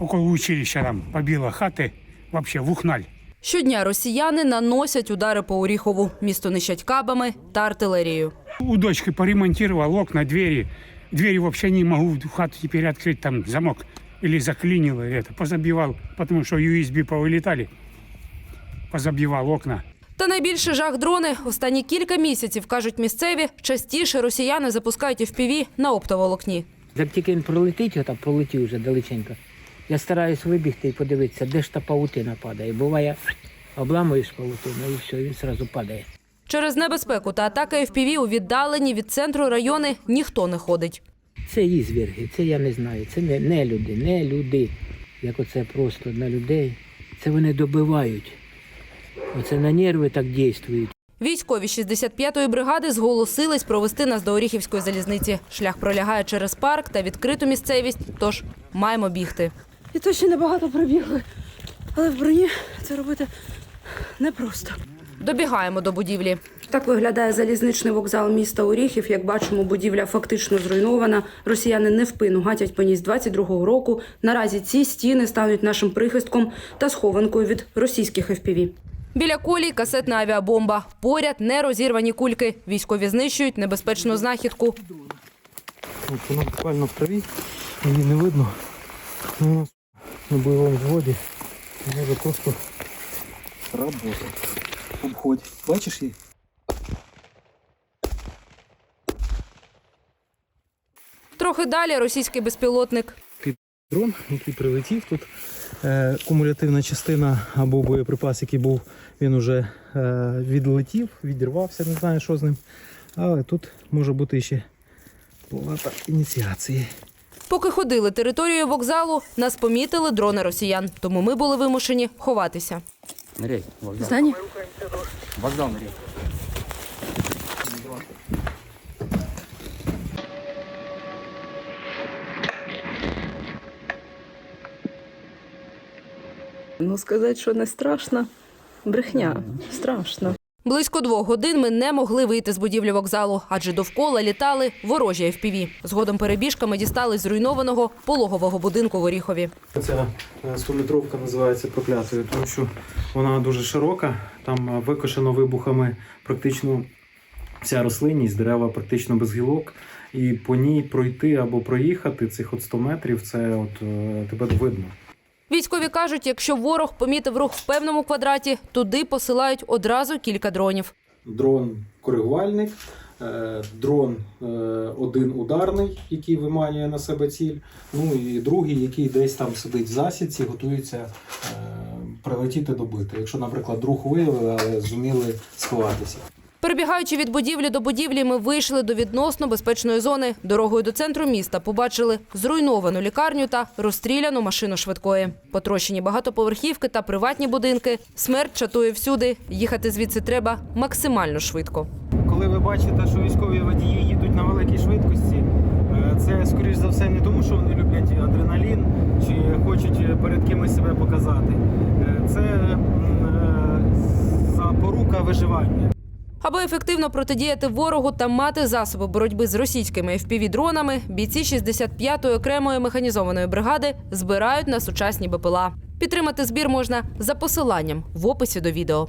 около училища там побило хаты, вообще в ухналь. Щодня росіяни наносять удари по Оріхову. Місто нищать кабами та артилерією. У дочки поремонтировал окна, двери. Двери вообще не могу в хату теперь открыть, там замок или заклинило это. Позабивал, потому что USB повылетали. Позабивал окна. Та найбільше жах дрони. Останні кілька місяців, кажуть місцеві, частіше росіяни запускають FPV на оптоволокні. Як тільки він пролетить, отак пролетів вже далеченько. Я стараюсь вибігти і подивитися, де ж та павутина падає. Буває, обламуєш павутину і все, він одразу падає. Через небезпеку та атаки FPV у віддалені від центру райони ніхто не ходить. Це ізвірги, це я не знаю. Це не, не люди, не люди. Як оце просто на людей. Це вони добивають. Оце на нерви так дійствують. Військові 65-ї бригади зголосились провести нас до Оріхівської залізниці. Шлях пролягає через парк та відкриту місцевість, тож маємо бігти. І то ще небагато пробігли. Але в броні це робити непросто. Добігаємо до будівлі. Так виглядає залізничний вокзал міста Оріхів. Як бачимо, будівля фактично зруйнована. Росіяни невпину гатять по ній з 22-го року. Наразі ці стіни стануть нашим прихистком та схованкою від російських FPV. Біля колій касетна авіабомба. Поряд нерозірвані кульки. Військові знищують небезпечну знахідку. От Вона буквально в траві, її не видно. На бойовому взводі може просто робота. Обходь. Бачиш її? Трохи далі російський безпілотник. Під Дрон, який прилетів тут. Е, кумулятивна частина або боєприпас, який був, він уже е, відлетів, відірвався, не знаю, що з ним. Але тут може бути ще плата ініціації. Поки ходили територією вокзалу, нас помітили дрони росіян. Тому ми були вимушені ховатися. Ныряй, вокзал. Знані? Вокзал ныряй. Ну, сказати, що не страшно. Брехня. Страшно. Близько двох годин ми не могли вийти з будівлі вокзалу, адже довкола літали ворожі FPV. Згодом перебіжками дістали зруйнованого пологового будинку в Оріхові. Ця 100-метровка називається проклятою, тому що вона дуже широка, там е, викошено вибухами практично вся рослинність, дерева практично без гілок. І по ній пройти або проїхати цих от 100 метрів, це от е, тебе видно. Військові кажуть, якщо ворог помітив рух в певному квадраті, туди посилають одразу кілька дронів. Дрон коригувальник, е, дрон е, один ударний, який виманює на себе ціль. Ну і другий, який десь там сидить в засідці, готується е, прилетіти добити. Якщо, наприклад, друг виявили, але зуміли сховатися. Перебігаючи від будівлі до будівлі, ми вийшли до відносно безпечної зони. Дорогою до центру міста побачили зруйновану лікарню та розстріляну машину швидкої. Потрощені багатоповерхівки та приватні будинки. Смерть чатує всюди. Їхати звідси треба максимально швидко. Коли ви бачите, що військові водії їдуть на великій швидкості, е, це скоріш за все не тому, що вони люблять адреналін чи хочуть перед кимось себе показати. Е, Це е, запорука виживання. Аби ефективно протидіяти ворогу та мати засоби боротьби з російськими FPV-дронами, бійці 65-ї окремої механізованої бригади збирають на сучасні БПЛА. Підтримати збір можна за посиланням в описі до відео.